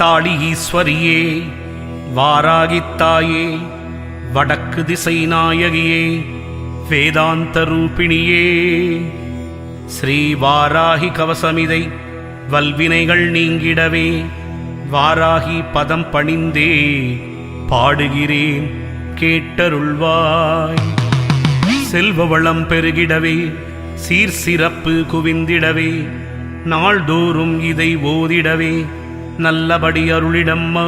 வார்த்தாளி ஈஸ்வரியே வாராகித்தாயே வடக்கு திசை நாயகியே வேதாந்த ரூபிணியே. ஸ்ரீ வாராகி கவசமிதை வல்வினைகள் நீங்கிடவே வாராகி பதம் பணிந்தே பாடுகிறேன் கேட்டருள்வாய். செல்வ வளம் பெருகிடவே சீர் சிறப்பு குவிந்திடவே நாள்தோறும் இதை ஓதிடவே நல்லபடி அருளிடம்மா.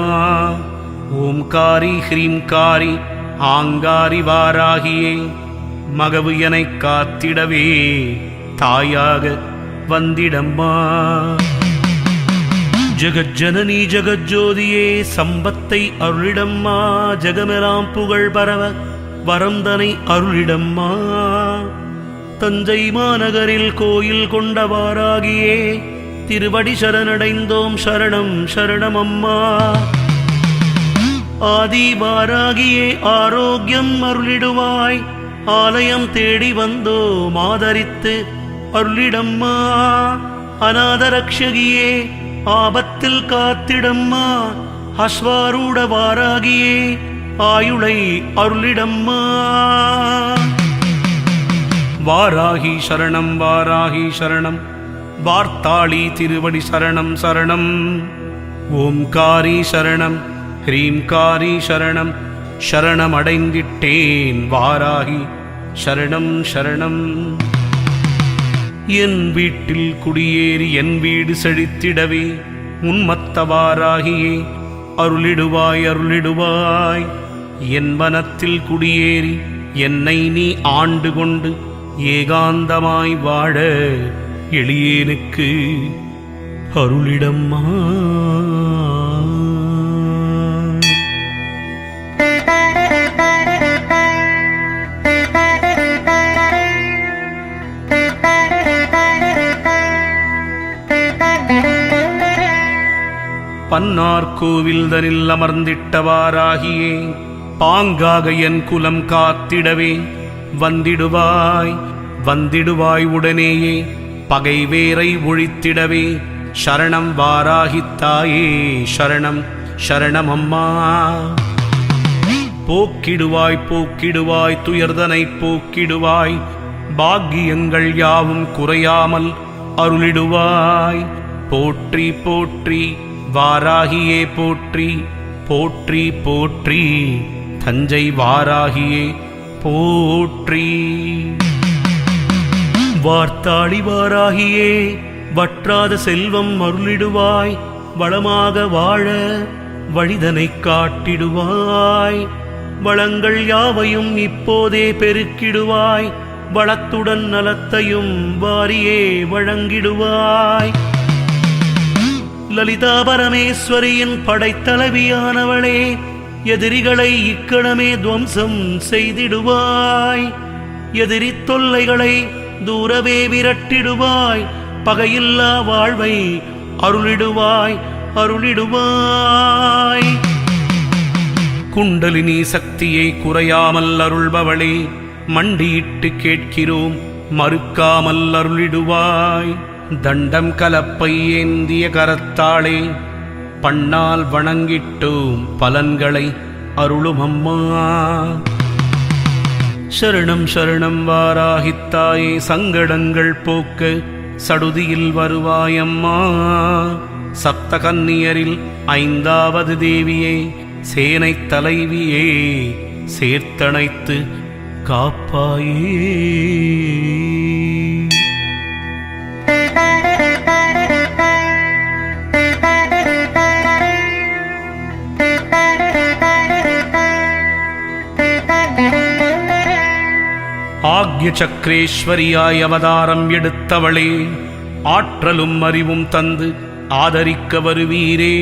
ஓம்காரி ஹ்ரீம்காரி ஆங்காரி வாராகியே. மகவு எனை காத்திடவே தாயாக வந்திடம்மா. ஜெகஜனனி ஜெகஜோதியே சம்பத்தை அருளிடம்மா. ஜெகமெலாம் புகழ் பரவ வரந்தனை அருளிடம்மா. தஞ்சை மாநகரில் கோயில் கொண்டவாராகியே திருவடி சரணடைந்தோம் சரணம் சரணம் அம்மா ஆதிவாராகியே ஆரோக்கியம் அருளிடுவாய். ஆலயம் தேடி வந்தோம் ஆதரித்து அருளிடம்மா. அநாதரக்ஷகியே ஆபத்தில் காத்திடம்மா. அஸ்வாரூட வாராகியே ஆயுளை அருளிடம்மா. வாராகி சரணம் வாராகி சரணம். வார்த்தாளி திருவடி சரணம் சரணம். ஓம்காரி சரணம் ஹ்ரீம்காரி சரணம் சரணமடைந்திட்டேன் வாராகி சரணம் சரணம். என் வீட்டில் குடியேறி என் வீடு செழித்திடவே உன்மத்தவாராகியே அருளிடுவாய் அருளிடுவாய். என் வனத்தில் குடியேறி என்னை நீ ஆண்டு கொண்டு ஏகாந்தமாய் வாழ எளியேனுக்கு அருளிடம்மா. பன்னார் கோவில் தனில் அமர்ந்திட்டவாராகியே பாங்காக என் குலம் காத்திடவே வந்திடுவாய் வந்திடுவாய் உடனேயே. பகை வேரை ஒழித்திடவே சரணம் வாராகித்தாயே சரணம் சரணம் அம்மா போக்கிடுவாய் போக்கிடுவாய் துயர்தனை போக்கிடுவாய் பாக்கியங்கள் யாவும் குறையாமல் அருளிடுவாய். போற்றி போற்றி வாராகியே போற்றி போற்றி போற்றி தஞ்சை வாராகியே போற்றி. வார்த்தாளி வாராகியே வற்றாத செல்வம் அருளிடுவாய் வளமாக வாழ வழிதனைக் காட்டிடுவாய். வளங்கள் யாவையும் இப்போதே பெருக்கிடுவாய் வளத்துடன் நலத்தையும் வாரியே வழங்கிடுவாய். லலிதா பரமேஸ்வரியின் படைத்தலைவியானவளே எதிரிகளை இக்கணமே துவம்சம் செய்திடுவாய். எதிரி தொல்லைகளை தூரவே விரட்டிடுவாய் பகையில்லா வாழ்வை அருளிடுவாய் அருளிடுவாய். குண்டலினி சக்தியை குறையாமல் அருள்பவளே மண்டியிட்டு கேட்கிறோம் மறுக்காமல் அருளிடுவாய். தண்டம் கலப்பை ஏந்திய கரத்தாளே பண்ணால் வணங்கிட்டோம் பலன்களை அருளும் அம்மா. சரணம் சரணம் வாராகித்தாயே சங்கடங்கள் போக்க சடுதியில் வருவாயம்மா. சப்த கன்னியரில் ஐந்தாவது தேவியே சேனை தலைவியே சேர்த்தணைத்து காப்பாயே. ஆக்ய சக்கரேஸ்வரியாய் அவதாரம் எடுத்தவளே ஆற்றலும் அறிவும் தந்து ஆதரிக்க வருவீரே.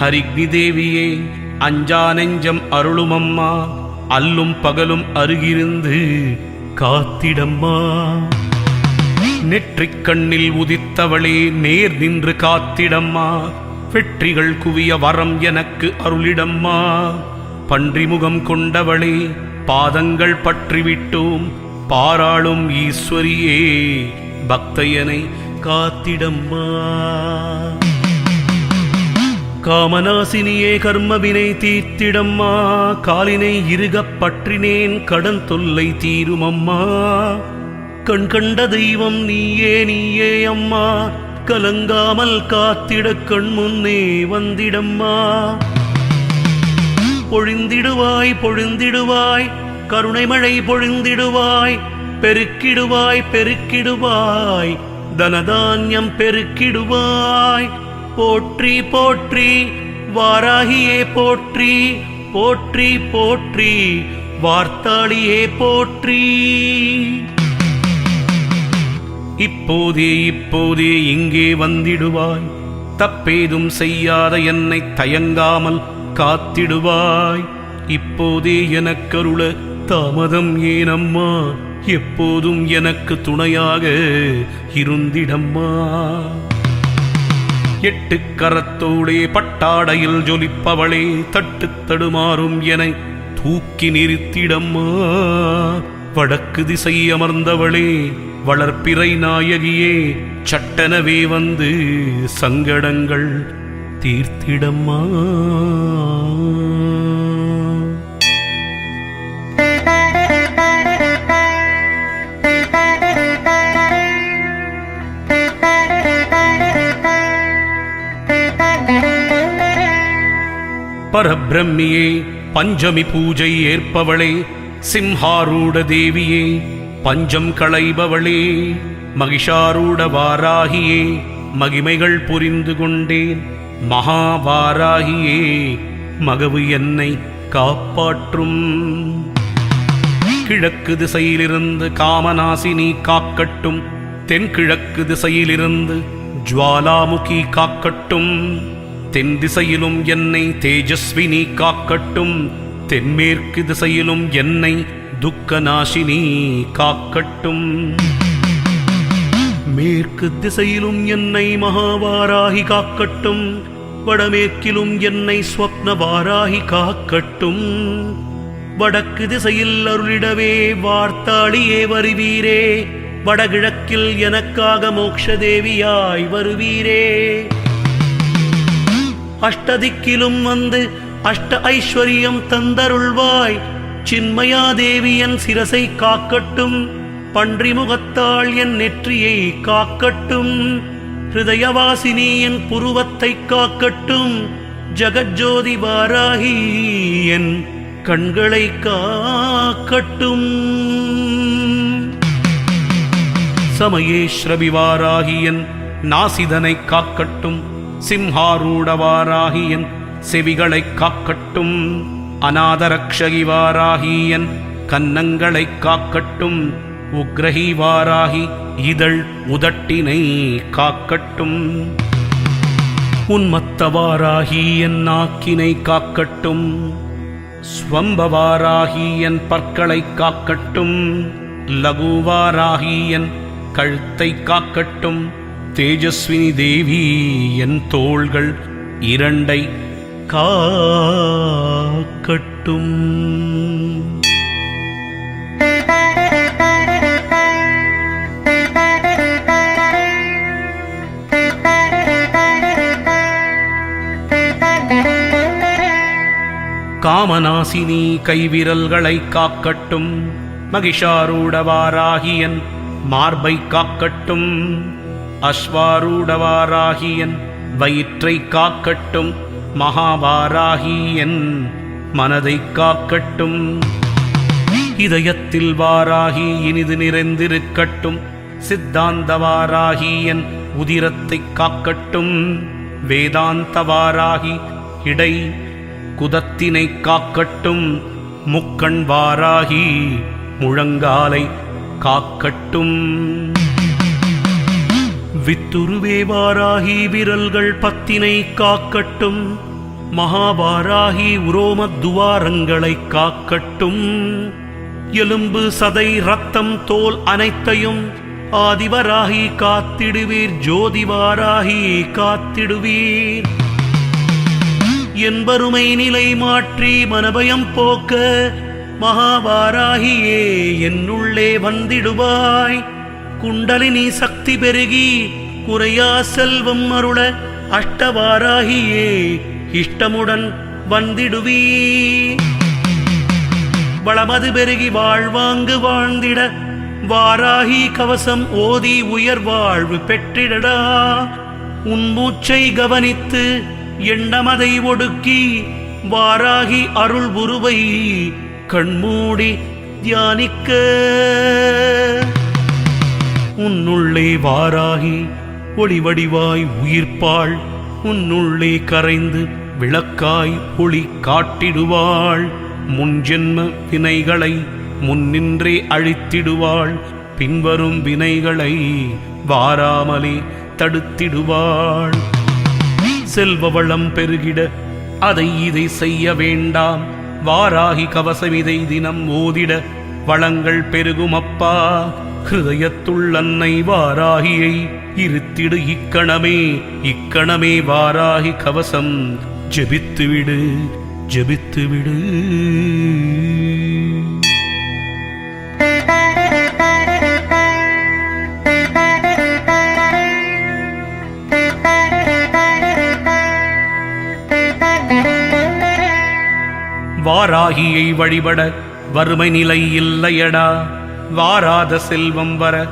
ஹரிக்னி தேவியே அஞ்சா நெஞ்சம் அருளுமம்மா அல்லும் பகலும் அருகிருந்து காத்திடம்மா. நெற்றிக் கண்ணில் உதித்தவளே நேர் நின்று காத்திடம்மா வெற்றிகள் குவிய வரம் எனக்கு அருளிடம்மா. பன்றிமுகம் கொண்டவளே பாதங்கள் பற்றிவிட்டோம். பாராளும் ஈஸ்வரியே பக்தையனை காத்திடம்மா. காமநாசினியே கர்மவினை தீர்த்திடம்மா. காலினை இருகப் பற்றினேன் கடன் தொல்லை தீருமம்மா. கண் கண்ட தெய்வம் நீயே நீயே அம்மா. கலங்காமல் காத்திட கண் முன்னே வந்திடம்மா. பொழிந்திடுவாய் பொழிந்திடுவாய். கருணை மழை பொழிந்திடுவாய் பெருக்கிடுவாய் பெருக்கிடுவாய். தனதான்யம் பெருக்கிடுவாய். போற்றி போற்றி வாராகியே போற்றி போற்றி போற்றி வார்த்தாளியே போற்றி. இப்போதே இப்போதே இங்கே வந்திடுவாய். தப்பேதும் செய்யாத என்னை தயங்காமல் காத்திடுவாய். இப்போதே எனக்கருள தாமதம் ஏனம்மா. எப்போதும் எனக்கு துணையாக இருந்திடம்மா. எட்டு கரத்தோடே பட்டாடையில் ஜொலிப்பவளே தட்டு தடுமாறும் என தூக்கி நிறுத்திடம்மா. வடக்கு திசை அமர்ந்தவளே வளர்ப்பிறை நாயகியே சட்டனவே வந்து சங்கடங்கள் தீர்த்திடம்மா. பரபிரம்மியே பஞ்சமி பூஜை ஏற்பவளே சிம்ஹாரூட தேவியே பஞ்சம் களைபவளே மகிஷாரூட வாராகியே மகிமைகள் புரிந்து கொண்டேன். மகாவாராகியே மகவு என்னை காப்பாற்றும். கிழக்கு திசையிலிருந்து காமநாசினி காக்கட்டும். தென்கிழக்கு திசையிலிருந்து ஜுவாலாமுகி காக்கட்டும். தென் திசையிலும் என்னை தேஜஸ்வினி காக்கட்டும். தென்மேற்கு திசையிலும் என்னை துக்கநாசினி காக்கட்டும். மேற்கு திசையிலும் என்னை மகாவாராகி காக்கட்டும். வடமேற்கிலும் என்னை ஸ்வப்னவாராகி காக்கட்டும். வடக்கு திசையில் அருளிடவே வார்த்தாளியே வருவீரே. வடகிழக்கில் எனக்காக மோக்ஷதேவியாய் வருவீரே. அஷ்டதிக்கிலும் வந்து அஷ்ட ஐஸ்வர்யம் தந்தருள்வாய். சின்மயா தேவியன் சிரசை காக்கட்டும். பன்றி முகத்தாள் என் நெற்றியை காக்கட்டும். ஹிருதயவாசினி என் புருவத்தை காக்கட்டும் ஜகஜோதி வாராகி என் கண்களை காக்கட்டும். சமயேஸ்ரபிவாராகியன் நாசிதனை காக்கட்டும் சிம்ஹாரூடவாராகியன் செவிகளைக் காக்கட்டும். அநாதரக்ஷகிவாராகியன் கன்னங்களை காக்கட்டும் உக்ரஹிவாராகி இதழ் உதட்டினை காக்கட்டும். உன்மத்தவாராகி என் நாக்கினை காக்கட்டும். ஸ்வம்பவாராகி என் பற்களை காக்கட்டும். லகுவாராகி என் கழுத்தை காக்கட்டும். தேஜஸ்வினி தேவி என் தோள்கள் இரண்டை காக்கட்டும். காமநாசினி கைவிரல்களை காக்கட்டும். மகிஷாரூடவாராகியன் மார்பை காக்கட்டும். அஸ்வாரூடவாராகியன் வயிற்றை காக்கட்டும். மகாவாராகியன் மனதை காக்கட்டும். இதயத்தில் வாராகி இனிது நிறைந்திருக்கட்டும். சித்தாந்தவாராகியன் உதிரத்தை காக்கட்டும். வேதாந்தவாராகி இடை குதத்தினை காக்கட்டும் முக்கண் வாராகி முழங்காலை காக்கட்டும். வித்துருவே வாராகி விரல்கள் பத்தினை காக்கட்டும் மகாவாராகி உரோமத் துவாரங்களை காக்கட்டும். எலும்பு சதை ரத்தம் தோல் அனைத்தையும் ஆதிவராகி காத்திடுவீர் ஜோதிவாராகி காத்திடுவீர். என் வறுமை நிலை மாற்றி மனபயம் போக்க மகாவாராகியே என்னுள்ளே வந்திடுவாய். குண்டலினி சக்தி பெருகி குறையா செல்வம் அருள அஷ்டவாராகியே இஷ்டமுடன் வந்திடுவீ வளமது பெருகி வாழ்வாங்கு வாழ்ந்திட வாராகி கவசம் ஓதி உயர் வாழ்வு பெற்றிடடா. உன் மூச்சை கவனித்து எண்ணமதை ஒடுக்கி வாராகி அருள் உருவை கண்மூடி தியானிக்க. உன்னுள்ளே வாராகி ஒளிவடிவாய் உயிர்ப்பாள். உன்னுள்ளே கரைந்து விளக்காய் ஒளி காட்டிடுவாள். முன்ஜென்ம வினைகளை முன்னின்றே அழித்திடுவாள். பின்வரும் வினைகளை வாராமலே தடுத்திடுவாள். செல்வ வளம் பெருகிட அதை இதை செய்ய வேண்டாம். வாராகி கவசம் இதை தினம் ஓதிட வளங்கள் பெருகும் அப்பா ஹிருதயத்துள் அன்னை வாராகியை இருத்திடு இக்கணமே இக்கணமே வாராகி கவசம். ஜபித்துவிடு ஜபித்துவிடு. வாராகியை வழிபட வறுமை நிலை இல்லையடா. வாராத செல்வம் வர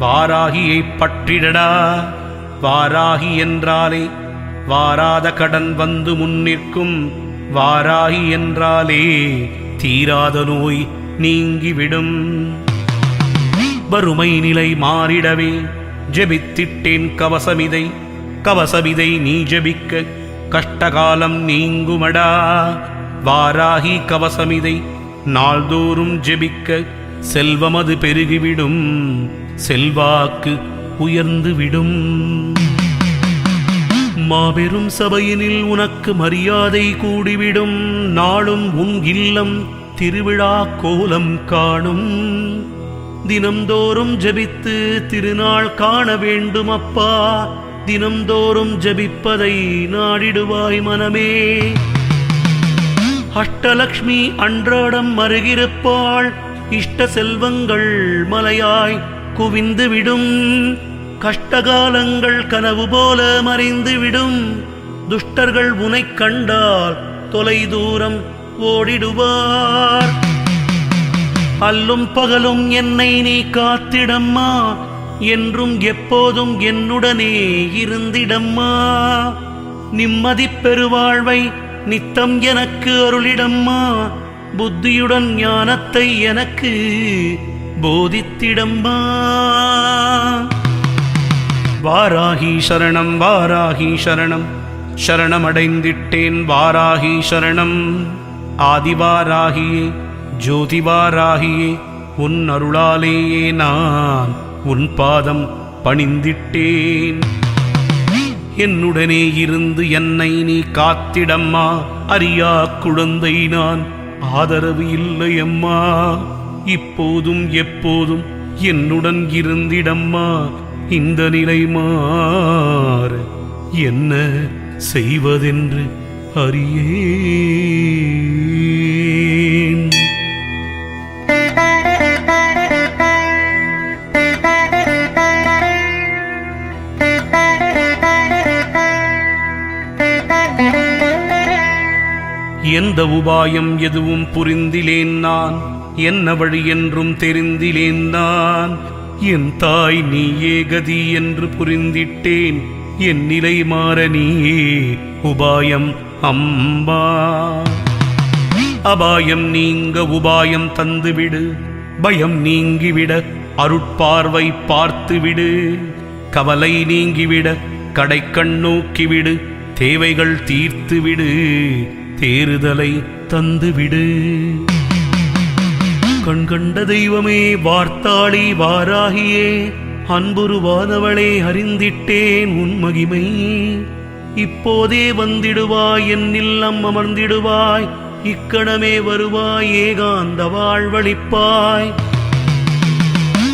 வாராகியை பற்றிடடா. வாராகி என்றாலே வாராத கடன் வந்து முன்னிற்கும் வாராகி என்றாலே தீராத நோய் நீங்கிவிடும். வறுமை நிலை மாறிடவே ஜெபித்திட்டேன் கவசமிதை. கவசமிதை நீ ஜெபிக்க கஷ்டகாலம் நீங்குமடா. வாராகி கவசமிதை நாள்தோறும் ஜெபிக்க செல்வமது பெருகிவிடும். செல்வாக்கு உயர்ந்துவிடும். மாபெரும் சபையினில் உனக்கு மரியாதை கூடிவிடும். நாளும் உன் இல்லம் திருவிழா கோலம் காணும். தினம்தோறும் ஜெபித்து திருநாள் காண வேண்டும் அப்பா தினம்தோறும் ஜெபிப்பதை நாடிடுவாய் மனமே. அஷ்டலக்ஷ்மி அன்றாடம் மருகிருப்பாள் இஷ்ட செல்வங்கள் மலையாய் குவிந்து விடும் கஷ்டகாலங்கள் கனவு போல மறைந்து விடும் துஷ்டர்கள் உனை கண்டால் தொலை தூரம் ஓடிடுவார். அல்லும் பகலும் என்னை நீ காத்திடம்மா. என்றும் எப்போதும் என்னுடனே இருந்திடம்மா. நிம்மதி பெருவாழ்வை நித்தம் எனக்கு அருளிடம்மா புத்தியுடன் ஞானத்தை எனக்கு போதித்திடம்மா. வாராகி சரணம் வாராகி சரணம் சரணமடைந்திட்டேன் வாராகி சரணம். ஆதிவாராகியே ஜோதிவாராகியே உன் அருளாலேயே நான் உன் பாதம் பணிந்திட்டேன். என்னுடனே இருந்து என்னை நீ காத்திடம்மா. அறியா குழந்தை நான். ஆதரவு இல்லை அம்மா. இப்போதும் எப்போதும் என்னுடன் இருந்திடம்மா. இந்த நிலை மாற என்ன செய்வதென்று அறியேன். எந்த உபாயம் எதுவும் புரிந்திலேன் நான்? என்ன வழி என்றும் தெரிந்திலேன் நான்? என் தாய் நீ கதி என்று புரிந்திட்டேன். என் நிலை மாற நீயே உபாயம் அம்பா. அபாயம் நீங்க உபாயம் தந்துவிடு. பயம் நீங்கிவிட அருட்பார்வை பார்த்துவிடு. கவலை நீங்கிவிட கடைக்கண் நோக்கிவிடு. தேவைகள் தீர்த்துவிடு. தேறுதலை தந்துவிடு. கண்கண்ட தெய்வமே வார்த்தாளி வாராகியே அன்புருவாதவளே அறிந்திட்டேன் உன் மகிமை. இப்போதே வந்திடுவாய் என் இல்லம் அமர்ந்திடுவாய் இக்கணமே வருவாய் ஏகாந்த வாழ்வழிப்பாய்.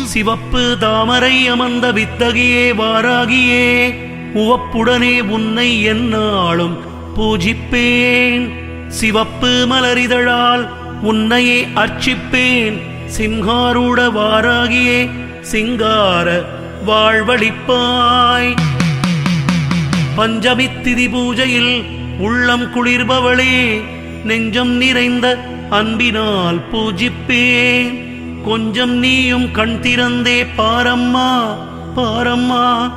சிவப்பு தாமரை அமர்ந்த வித்தகியே வாராகியே உவப்புடனே உன்னை என்னாலும் பூஜிப்பேன். சிவப்பு மலரிதழால் உன்னையே அர்ச்சிப்பேன். சிங்காரூட வாராகியே சிங்கார வாழ்வழிப்பாய். பஞ்சமி திதி பூஜையில் உள்ளம் குளிர்பவளே நெஞ்சம் நிறைந்த அன்பினால் பூஜிப்பேன். கொஞ்சம் நீயும் கண் திறந்தே பாரம்மா பாரம்மா.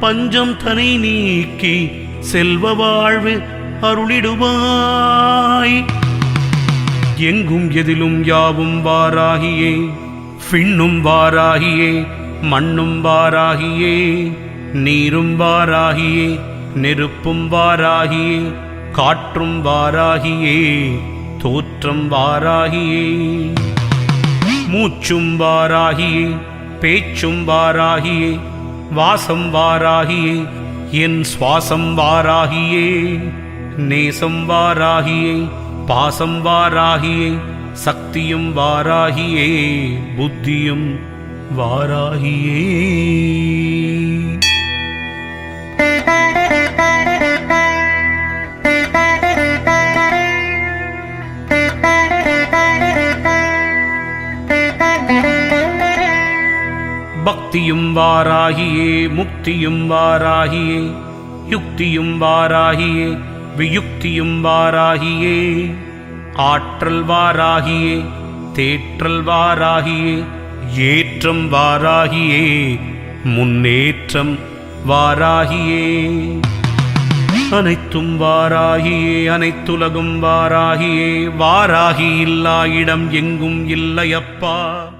பஞ்சம் தனை நீக்கி செல்வ வாழ்வு அருளிடுவாய். எங்கும் எதிலும் யாவும் வாராகியே பின்னும் வாராகியே மண்ணும் வாராகியே நீரும் வாராகியே நெருப்பும் வாராகியே காற்றும் வாராகியே தோற்றம் வாராகியே. மூச்சும் வாராகியே பேச்சும் வாராகியே வாசம் வாராகியே என் சுவாசம் வாராகியே. நேசம் வாராகியே பாசம் வாராகியே சக்தியும் வாராகியே புத்தியும் வாராகியே. பக்தியும் வாராகியே முக்தியும் வாராகியே யுக்தியும் வாராகியே வியுக்தியும் வாராகியே ஆற்றல் வாராகியே தேற்றல் வாராகியே ஏற்றம் வாராகியே முன்னேற்றம் வாராகியே. அனைத்தும் வாராகியே அனைத்துலகும் வாராகியே வாராகி இல்லா இடம் எங்கும் இல்லையப்பா.